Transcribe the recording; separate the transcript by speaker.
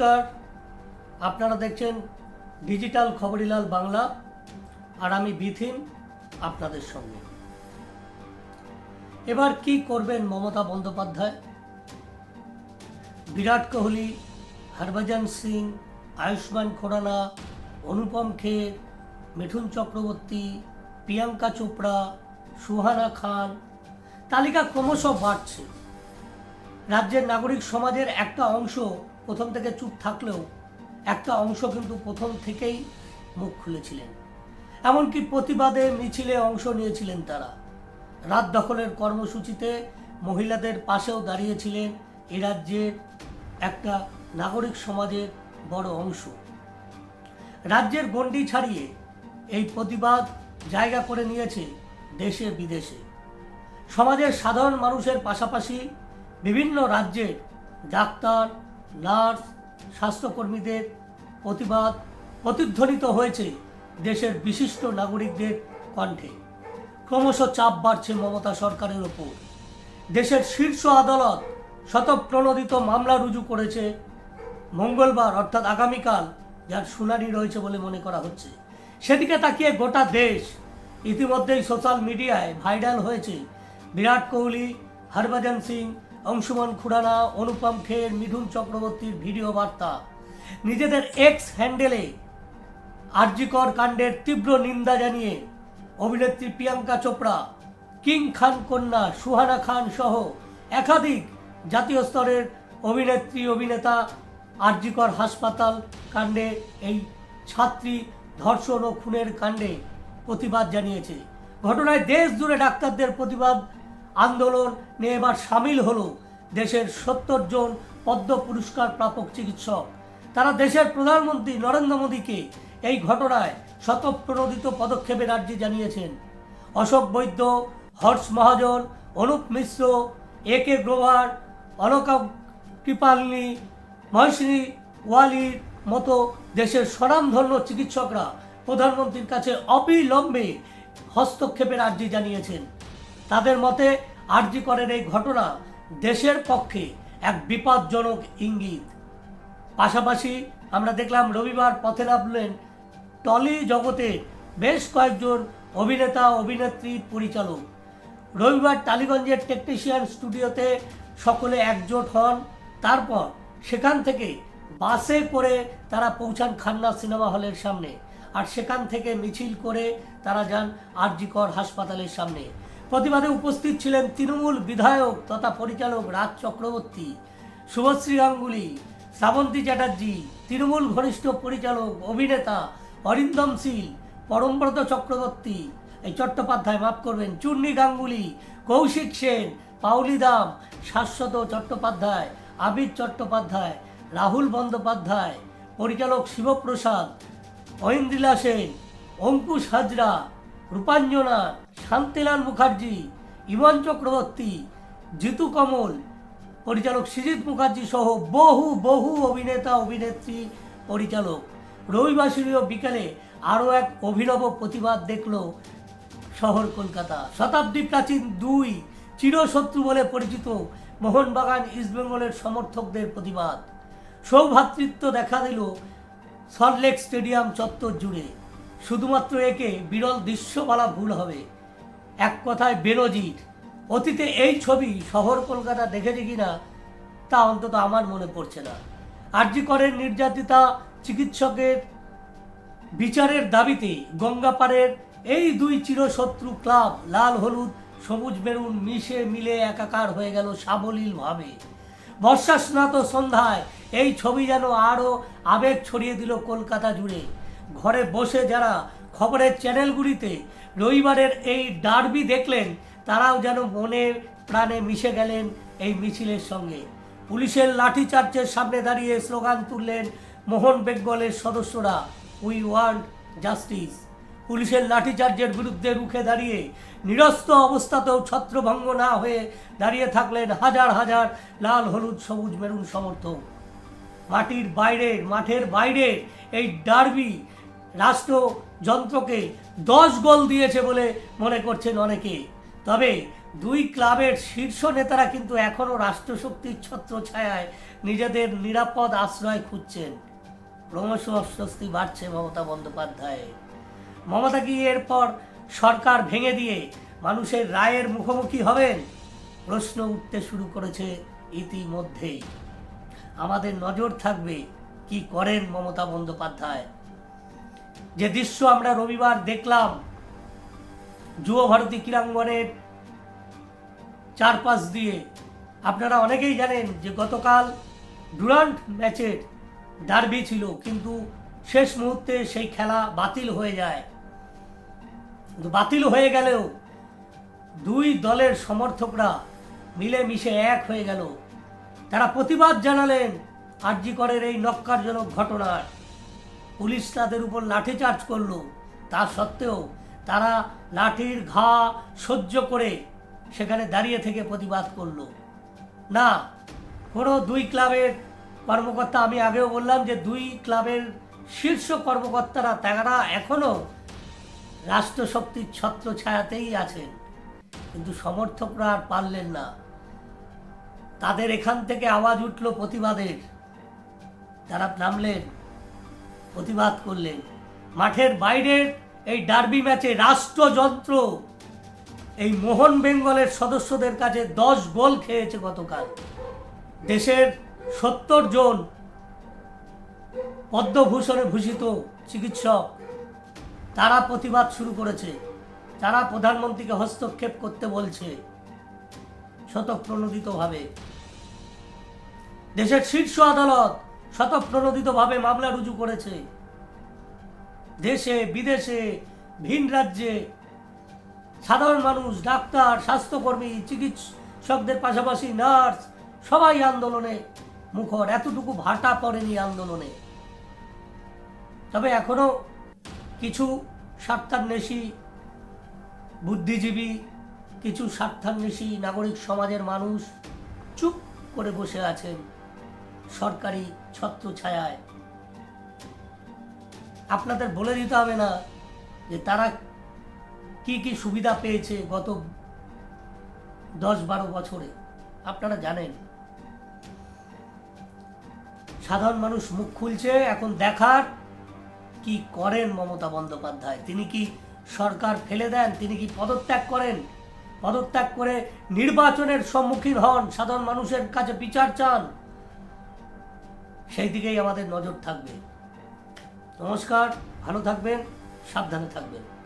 Speaker 1: নমস্কার। আপনারা দেখছেন ডিজিটাল খবরিলাল বাংলা, আর আমি বিথিন আপনাদের সঙ্গে। এবার কি করবেন মমতা বন্দ্যোপাধ্যায়? বিরাট কোহলি, হরভজন সিং, আয়ুষ্মান খোরানা, অনুপম খের, মিঠুন চক্রবর্তী, প্রিয়াঙ্কা চোপড়া, সুহানা খান, তালিকা ক্রমশ বাড়ছে। রাজ্যের নাগরিক সমাজের একটা অংশ প্রথম থেকে চুপ থাকলেও একটা অংশ কিন্তু প্রথম থেকেই মুখ খুলেছিলেন। এমনকি প্রতিবাদে মিছিলে অংশ নিয়েছিলেন তারা। রাত দখলের কর্মসূচিতে মহিলাদের পাশেও দাঁড়িয়েছিলেন এ রাজ্যের একটা নাগরিক সমাজের বড় অংশ। রাজ্যের গণ্ডি ছাড়িয়ে এই প্রতিবাদ জায়গা করে নিয়েছে দেশে বিদেশে। সমাজের সাধারণ মানুষের পাশাপাশি বিভিন্ন রাজ্যের ডাক্তার নার্স, স্বাস্থ্যকর্মীদের প্রতিবাদ প্রতিধ্বনিত হয়েছে দেশের বিশিষ্ট নাগরিকদের কণ্ঠে। ক্রমশ চাপ বাড়ছে মমতা সরকারের ওপর। দেশের শীর্ষ আদালত শতপ্রণোদিত মামলা রুজু করেছে মঙ্গলবার, অর্থাৎ আগামীকাল, যার শুনানি রয়েছে বলে মনে করা হচ্ছে। সেদিকে তাকিয়ে গোটা দেশ ইতিমধ্যেই সোশ্যাল মিডিয়ায় ভাইরাল হয়েছে। বিরাট কোহলি, হরভজন সিং অংশুমান খুরানা অনুপম খের, মিঠুন চক্রবর্তীর ভিডিও বার্তা। নিজেদের এক্স হ্যান্ডেলে আরজিকর কাণ্ডের তীব্র নিন্দা জানিয়ে অভিনেত্রী প্রিয়াঙ্কা চোপড়া, কিং খান কন্যা, সুহানা খান সহ একাধিক জাতীয় স্তরের অভিনেত্রী, অভিনেতা আরজিকর হাসপাতাল কাণ্ডে এই ছাত্রী ধর্ষণ ও খুনের কাণ্ডে প্রতিবাদ জানিয়েছে। ঘটনায় দেশ জুড়ে ডাক্তারদের প্রতিবাদ আন্দোলন নিয়ে এবার সামিল হলো দেশের সত্তর জন পদ্ম পুরস্কার প্রাপক চিকিৎসক। তারা দেশের প্রধানমন্ত্রী নরেন্দ্র মোদীকে এই ঘটনায় শতপ্রণোদিত পদক্ষেপের আর্জি জানিয়েছেন। অশোক বৈদ্য, হর্ষ মহাজন, অনুপ মিশ্র, এ কে গ্রোভার অলকা কৃপালিনী, মহেশিনী ওয়ালির মতো দেশের স্বনামধন্য চিকিৎসকরা প্রধানমন্ত্রীর কাছে অবিলম্বে হস্তক্ষেপের আর্জি জানিয়েছেন। তাদের মতে আর্জি করেন এই ঘটনা দেশের পক্ষে এক বিপজ্জনক ইঙ্গিত। পাশাপাশি আমরা দেখলাম রবিবার পথে নামলেন টলি জগতে বেশ কয়েকজন অভিনেতা, অভিনেত্রী, পরিচালক। রবিবার টালিগঞ্জের টেকনিশিয়ান স্টুডিওতে সকলে একজোট হন। তারপর সেখান থেকে বাসে করে তারা পৌঁছান খান্না সিনেমা হলের সামনে। আর সেখান থেকে মিছিল করে তারা যান আরজিকর হাসপাতালের সামনে। প্রতিবাদে উপস্থিত ছিলেন তৃণমূল বিধায়ক তথা পরিচালক রাজ চক্রবর্তী, শুভশ্রী গাঙ্গুলি, শ্রাবন্তী চ্যাটার্জি, তৃণমূল ঘনিষ্ঠ পরিচালক, অভিনেতা অরিন্দম শীল, পরমব্রত চক্রবর্তী। এই চট্টোপাধ্যায়, মাফ করবেন, চূর্ণী গাঙ্গুলি, কৌশিক সেন পাউলি দাম, শাশ্বত চট্টোপাধ্যায়, আবির চট্টোপাধ্যায়, রাহুল বন্দ্যোপাধ্যায়, পরিচালক শিবপ্রসাদ ঐন্দ্রিলা সেন, অঙ্কুশ হাজরা রূপাঞ্জনা, শান্তিলাল মুখার্জি, ইমন চক্রবর্তী, জিতু কমল, পরিচালক সৃজিত মুখার্জি সহ বহু বহু অভিনেতা, অভিনেত্রী, পরিচালক। রবিবাসরীয় বিকেলে আরও এক অভিনব প্রতিবাদ দেখল শহর কলকাতা। শতাব্দী প্রাচীন দুই, চিরশত্রু বলে পরিচিত মোহনবাগান ইস্টবেঙ্গলের সমর্থকদের প্রতিবাদ। সৌভ্রাতৃত্ব দেখা দিল সল্টলেক স্টেডিয়াম চত্বর জুড়ে। শুধুমাত্র একে বিরল দৃশ্য বলা ভুল হবে। এক কথায় বেনজির, অতীতে এই ছবি শহর কলকাতা দেখেছে কিনা তা অন্তত আমার মনে পড়ছে না। আরজি করেন নির্যাতিতা চিকিৎসকের বিচারের দাবিতে গঙ্গাপাড়ের এই দুই চিরশত্রু ক্লাব লাল হলুদ সবুজ মেরুন মিশে মিলে একাকার হয়ে গেল সাবলীলভাবে। বর্ষা স্নাত সন্ধ্যায় এই ছবি যেন আরও আবেগ ছড়িয়ে দিল কলকাতা জুড়ে। ঘরে বসে যারা খবরের চ্যানেলগুলিতে রবিবারের এই ডার্বি দেখলেন, তারাও যেন মনে প্রাণে মিশে গেলেন এই মিছিলের সঙ্গে। পুলিশের লাঠিচার্জের সামনে দাঁড়িয়ে স্লোগান তুললেন মোহন বেঙ্গলের সদস্যরা উই ওয়ান্ট জাস্টিস পুলিশের লাঠিচার্জের বিরুদ্ধে রুখে দাঁড়িয়ে নিরস্ত অবস্থাতেও ছত্রভঙ্গ না হয়ে দাঁড়িয়ে থাকলেন হাজার হাজার লাল, হলুদ, সবুজ, মেরুন সমর্থক। মাটির বাইরে মাঠের বাইরে এই ডার্বি রাষ্ট্র যন্ত্রকে দশ গোল দিয়েছে বলে মনে করছেন অনেকে। তবে দুই ক্লাবের শীর্ষ নেতারা কিন্তু এখনও রাষ্ট্রশক্তির ছত্র ছায়ায় নিজেদের নিরাপদ আশ্রয় খুঁজছেন। ক্রমশ অস্বস্তি বাড়ছে মমতা বন্দ্যোপাধ্যায় মমতা কি এরপর সরকার ভেঙে দিয়ে মানুষের রায়ের মুখোমুখি হবেন? প্রশ্ন উঠতে শুরু করেছে ইতিমধ্যেই। আমাদের নজর থাকবে কি করেন মমতা বন্দ্যোপাধ্যায়। যে দৃশ্য আমরা রবিবার দেখলাম, যুব ভারতী ক্রীড়াঙ্গনের চারপাশ দিয়ে। আপনারা অনেকেই জানেন যে গতকাল ডুরান্ট ম্যাচের ডার্বি ছিল, কিন্তু শেষ মুহূর্তে সেই খেলা বাতিল হয়ে যায়। বাতিল হয়ে গেলেও দুই দলের সমর্থকরা মিলেমিশে এক হয়ে গেল। তারা প্রতিবাদ জানালেন আরজিকরের এই নক্কারজনক ঘটনার। পুলিশ তাদের উপর লাঠিচার্জ করল। তা সত্ত্বেও তারা লাঠির ঘা সহ্য করে সেখানে দাঁড়িয়ে থেকে প্রতিবাদ করল। না, কোনো দুই ক্লাবের কর্মকর্তা, আমি আগেও বললাম যে দুই ক্লাবের শীর্ষ কর্মকর্তারা তারা এখনও রাষ্ট্রশক্তির ছত্র ছায়াতেই আছেন। কিন্তু সমর্থকরা আর পারলেন না। তাদের এখান থেকে আওয়াজ উঠল প্রতিবাদের। তারা নামলেন। প্রতিবাদ করলেন। মাঠের বাইরের এই ডার্বি ম্যাচে রাষ্ট্রযন্ত্র। এই মোহন বেঙ্গলের সদস্যদের কাছে দশ গোল খেয়েছে গতকাল। দেশের সত্তর জন পদ্মভূষণে ভূষিত চিকিৎসক। তারা প্রতিবাদ শুরু করেছে। তারা প্রধানমন্ত্রীকে হস্তক্ষেপ করতে বলছে। শতপ্রণোদিতভাবে দেশের শীর্ষ আদালত শতপ্রণোদিতভাবে মামলা রুজু করেছে। দেশে, বিদেশে, ভিন রাজ্যে সাধারণ মানুষ, ডাক্তার, স্বাস্থ্যকর্মী, চিকিৎসকদের পাশাপাশি নার্স, সবাই আন্দোলনে মুখর। এতটুকু ভাটা পড়েনি আন্দোলনে। তবে এখনও কিছু স্বার্থান্বেষী বুদ্ধিজীবী, কিছু স্বার্থান্বেষী নাগরিক সমাজের মানুষ চুপ করে বসে আছেন। সরকারি ছত্র ছায়ায় আপনাদের বলে দিতে হবে না যে তারা কি কি সুবিধা পেয়েছে গত দশ বারো বছরে। আপনারা জানেন। সাধারণ মানুষ মুখ খুলছে, এখন দেখার কি করেন মমতা বন্দ্যোপাধ্যায়? তিনি কি সরকার ফেলে দেন? তিনি কি পদত্যাগ করেন? পদত্যাগ করে নির্বাচনের সম্মুখীন হন? সাধারণ মানুষের কাছে বিচার চান? সেই দিকেই আমাদের নজর থাকবে। নমস্কার ভালো থাকবেন সাবধানে থাকবেন।